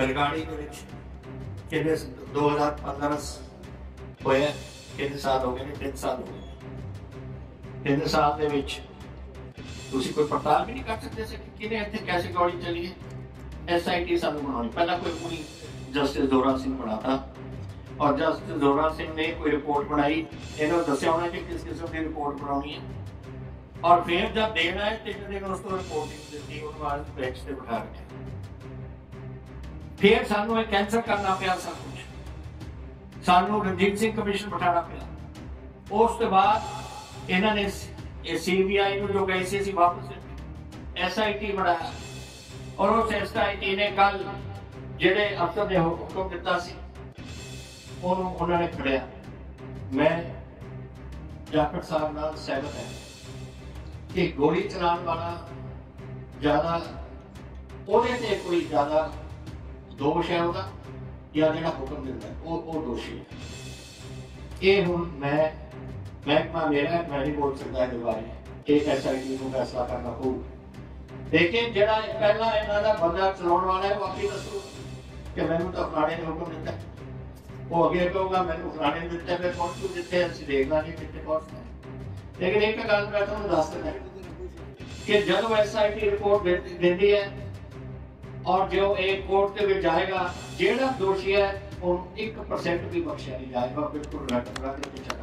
ਬਰਗਾੜੀ ਦੇ ਵਿੱਚ ਕਿੰਨੇ 2015 ਹੋਇਆ ਕਿੰਨੇ ਸਾਲ ਹੋ ਗਏ ਨੇ? 3 ਸਾਲ ਹੋ ਗਏ ਤਿੰਨ ਸਾਲ ਦੇ ਵਿੱਚ ਤੁਸੀਂ ਕੋਈ ਪੜਤਾਲ ਵੀ ਨਹੀਂ ਕਰ ਸਕਦੇ ਸੀ ਕਿ ਕਿਹਨੇ ਇੱਥੇ ਕੈਸੇ ਗੋਲੀ ਚੱਲੀ ਹੈ? ਐਸਆਈਟੀ ਸਾਨੂੰ ਬਣਾਉਣੀ। ਪਹਿਲਾਂ ਕੋਈ ਪੂਰੀ ਜਸਟਿਸ ਦੋਰਾ ਸਿੰਘ ਬਣਾਤਾ। ਔਰ ਜਸਟਿਸ ਦੋਰਾ ਸਿੰਘ ਨੇ ਕੋਈ ਰਿਪੋਰਟ ਬਣਾਈ। ਇਹਨੂੰ ਦੱਸਿਆ ਹੋਣਾ ਕਿ ਕਿਸ ਕਿਸਮ ਦੀ ਰਿਪੋਰਟ ਬਣਾਉਣੀ ਹੈ। ਔਰ ਫਿਰ ਜਦ ਦੇਣਾ ਹੈ ਤੇ ਜਿਹੜੇ ਉਸ ਤੋਂ ਰਿਪੋਰਟ ਨਹੀਂ ਦਿੱਤੀ, ਉਹਨੂੰ ਆਜ ਬੈਂਚ ਤੇ ਬਿਠਾ ਰੱਖਿਆ ਫਿਰ ਸਾਨੂੰ ਇਹ ਕੈਂਸਲ ਕਰਨਾ ਪਿਆ ਸਭ ਕੁਝ ਸਾਨੂੰ ਰਣਜੀਤ ਸਿੰਘ ਕਮਿਸ਼ਨ ਬਿਠਾਉਣਾ ਪਿਆ। ਉਸ ਤੋਂ ਬਾਅਦ ਇਹਨਾਂ ਨੇ ਇਹ ਸੀਬੀਆਈ ਨੂੰ ਜੋ ਗਈ ਸੀ, ਅਸੀਂ ਵਾਪਸ ਐਸਆਈਟੀ ਬਣਾਇਆ। ਔਰ ਉਸ ਐਸਆਈਟੀ ਨੇ ਕੱਲ ਜਿਹੜੇ ਅਫਸਰ ਦੇ ਹੁਕਮ ਦਿੱਤਾ ਸੀ, ਉਹਨੂੰ ਉਹਨਾਂ ਨੇ ਫੜਿਆ। ਮੈਂ ਜਾਫਰ ਸਾਹਿਬ ਨਾਲ ਸਹਿਮਤ ਹਾਂ ਕਿ ਗੋਲੀ ਚਲਾਉਣ ਵਾਲਾ ਜ਼ਿਆਦਾ, ਉਹਦੇ ਤੇ ਕੋਈ ਜ਼ਿਆਦਾ ਦੋਸ਼ ਹੈ ਉਹਦਾ ਜਾਂ ਜਿਹੜਾ ਹੁਕਮ ਦਿੰਦਾ ਉਹ ਉਹ ਦੋਸ਼ੀ ਹੈ। ਇਹ ਹੁਣ ਮੈਂ ਮਹਿਕਮਾ ਮੇਰਾ ਮੈਂ ਨਹੀਂ ਬੋਲ ਸਕਦਾ ਇਹਦੇ ਬਾਰੇ। ਇਹ ਐਸਆਈਟੀ ਨੂੰ ਫੈਸਲਾ ਕਰਨਾ ਹੋਊ ਲੇਕਿਨ ਜਿਹੜਾ ਪਹਿਲਾਂ ਇਹਨਾਂ ਦਾ ਬੰਦਾ ਚਲਾਉਣ ਵਾਲਾ ਹੈ, ਉਹ ਆਪੇ ਦੱਸੋ ਕਿ ਮੈਨੂੰ ਤਾਂ ਫਲਾਣੇ ਨੇ ਹੁਕਮ ਦਿੱਤਾ। ਉਹ ਅੱਗੇ ਕਹੂਗਾ, ਮੈਨੂੰ ਫਲਾਣੇ ਨੇ ਦਿੱਤਾ ਫਿਰ ਕੌਣ ਤੂੰ ਦਿੱਤੇ, ਅਸੀਂ ਦੇਖ ਲਾਂਗੇ ਕਿੱਥੇ ਪਹੁੰਚਣਾ ਲੇਕਿਨ ਇੱਕ ਗੱਲ ਮੈਂ ਤੁਹਾਨੂੰ ਦੱਸ ਦਿੰਦਾ ਕਿ ਜਦੋਂ ਐਸਆਈਟੀ ਰਿਪੋਰਟ ਦਿੰਦੀ ਹੈ ਔਰ ਜੋ ਇਹ ਕੋਰਟ ਦੇ ਵਿੱਚ ਜਾਏਗਾ, ਜਿਹੜਾ ਦੋਸ਼ੀ ਹੈ ਉਹ 1% ਵੀ ਬਖਸ਼ਿਆ ਨਹੀਂ ਜਾਏਗਾ ਬਿਲਕੁਲ ਰੱਟ ਰੱਟ ਕੇ ਪਿੱਛਾ